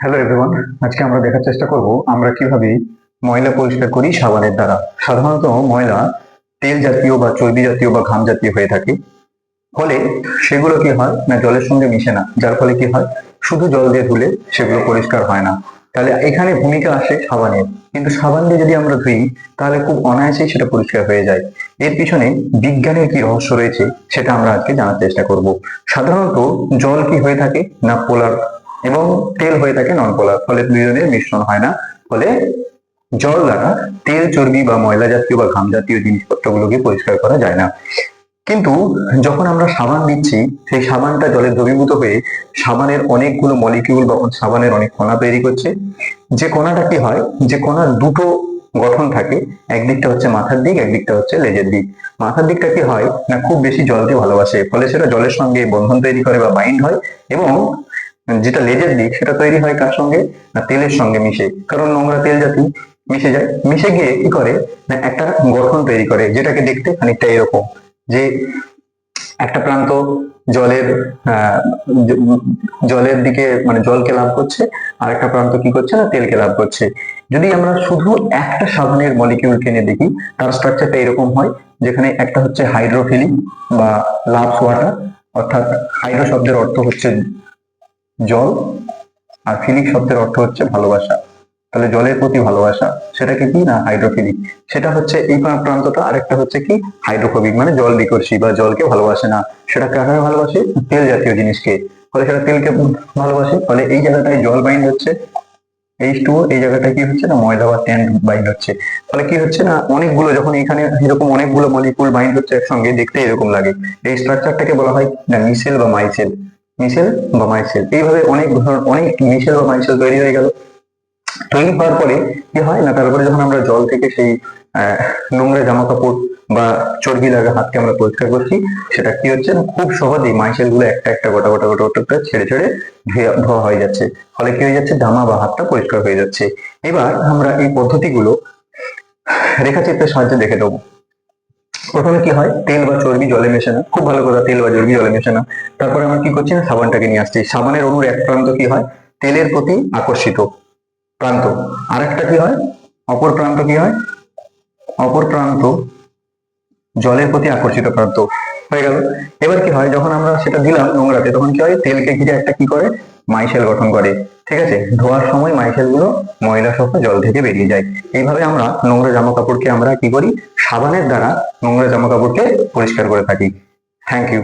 Hello everyone আজকে আমরা দেখার চেষ্টা করব আমরা কীভাবে ময়লা পরিষ্কার করি সাবানের দ্বারা। সাধারণত ময়লা তেল জাতীয় বা চর্বি জাতীয় বা ঘাম জাতীয় হয়ে থাকে। ফলে সেগুলো কি হয় না, জলের সঙ্গে মিশে না। যার ফলে কি হয়, শুধু জল দিয়ে ধুলে সেগুলো পরিষ্কার হয় না। তাহলে এখানে ভূমিকা আসে সাবানের। কিন্তু সাবান দিয়ে যদি আমরা ধুই, তাহলে খুব অনায়াসেই সেটা পরিষ্কার হয়ে যায়। এর পিছনে বিজ্ঞানের কি রহস্য রয়েছে, সেটা আমরা আজকে জানার চেষ্টা করব। সাধারণত জল কি হয়ে থাকে, না পোলার এবং তেল হয়ে থাকে নন পোলার ফলে দুজনের মিশ্রণ হয় না। ফলে জল দ্বারা তেল, চর্বি বা ময়লা জাতীয় বা ঘাম জাতীয় জিনিসপত্রগুলোকে পরিষ্কার করা যায় না। কিন্তু যখন আমরা সাবান দিচ্ছি, সেই সাবানটা জলে দ্রবীভূত হয়ে সাবানের অনেকগুলো মলিকিউল বা সাবানের অনেক কণা তৈরি করছে। যে কণাটা কি হয়? যে কণার দুটো গঠন থাকে। একদিকটা হচ্ছে মাথার দিক, একদিকটা হচ্ছে লেজের দিক। মাথার দিকটা কি হয়? না, খুব বেশি জলকে ভালোবাসে। ফলে সেটা জলের সঙ্গে বন্ধন তৈরি করে বা বাইন্ড হয় এবং যেটা লেজের দিক সেটা তৈরি হয় কার সঙ্গে? না, তেলের সঙ্গে মিশে। কারণ নোংরা তেল জাতীয় মিশে যায়। মিশে গিয়ে কি করে? না, একটা গঠন তৈরি করে যেটাকে দেখতে খানিকটা এরকম যে একটা প্রান্ত জলের জলের দিকে মানে জলকে লাভ করছে, আর একটা প্রান্ত কি করছে? না, তেলকে লাভ করছে। যদি আমরা শুধু একটা সাবানের মলিকিউল কিনে দেখি, তার স্ট্রাকচারটা এরকম হয় যেখানে একটা হচ্ছে হাইড্রোফিলিক বা লাভ ওয়াটার অর্থাৎ হাইড্রো শব্দের অর্থ হচ্ছে জল আর ফিলিক শব্দের অর্থ হচ্ছে ভালোবাসা। তাহলে জলের প্রতি ভালোবাসা সেটাকে কি না হাইড্রোফিলিক সেটা হচ্ছে এই প্রান্তটা, আরেকটা হচ্ছে কি হাইড্রোফোবিক মানে জল বিকর্ষী বা জলকে ভালোবাসে না। সেটা কাকে ভালোবাসে? তেল জাতীয় জিনিসকে। ফলে সেটা তেলকে ভালোবাসে। ফলে এই জায়গাটায় জল বাইন্ড হচ্ছে। এইচ টু এই জায়গাটায় কি হচ্ছে না? ময়লা বা ট্যান বাইন্ড হচ্ছে। ফলে কি হচ্ছে না? অনেকগুলো, যখন এখানে এরকম অনেকগুলো মলিকুল বাইন্ড হচ্ছে একসঙ্গে, দেখতে এরকম লাগে। এই স্ট্রাকচারটাকে বলা হয় মিসেল বা মাইসেল মিসেল বা মাইসেল এইভাবে অনেক ধর- অনেক মিশেল বা মাইসেল তৈরি হয়ে গেল। তৈরি হওয়ার পরে কি হয় না, তারপরে যখন আমরা জল থেকে সেই নোংরা জামা কাপড় বা চর্বি লাগা হাতকে আমরা পরিষ্কার করছি, সেটা কি হচ্ছে খুব সহজেই মাইসেলগুলো একটা একটা গোটা গোটা গোটা গোটা করে ছেড়ে ছেড়ে ধোয়া হয়ে যাচ্ছে। ফলে কি হয়ে যাচ্ছে জামা বা হাতটা পরিষ্কার হয়ে যাচ্ছে। এবার আমরা এই পদ্ধতিগুলো রেখাচিত্রের সাহায্যে দেখে দেবো প্রথমে কি হয়? তেল বা চর্বি জলে মেশে না খুব ভালো কথা, তেল বা চর্বি জলে মেশে না তারপরে আমরা কি করছি সাবানটাকে নিয়ে আসছি। সাবানের অণুর এক প্রান্ত কি হয়? তেলের প্রতি আকর্ষিত প্রান্ত। আরেকটা কি হয়? অপর প্রান্ত কি হয়? অপর প্রান্ত জলের প্রতি আকর্ষিত প্রান্ত। হয়ে গেল। এবার কি হয়? যখন আমরা সেটা দিলাম নোংরাতে, তখন কি হয়? তেলকে ঘিরে একটা কি করে? মাইশেল গঠন করে। ঠিক আছে? ধোয়ার সময় মাইকেলগুলো ময়লা সহ জল থেকে বেরিয়ে যায়। এইভাবে আমরা নোংরা জামা কাপড়কে আমরা কি করি? সাবানের দ্বারা নোংরা জামা কাপড়কে পরিষ্কার করে থাকি। Thank you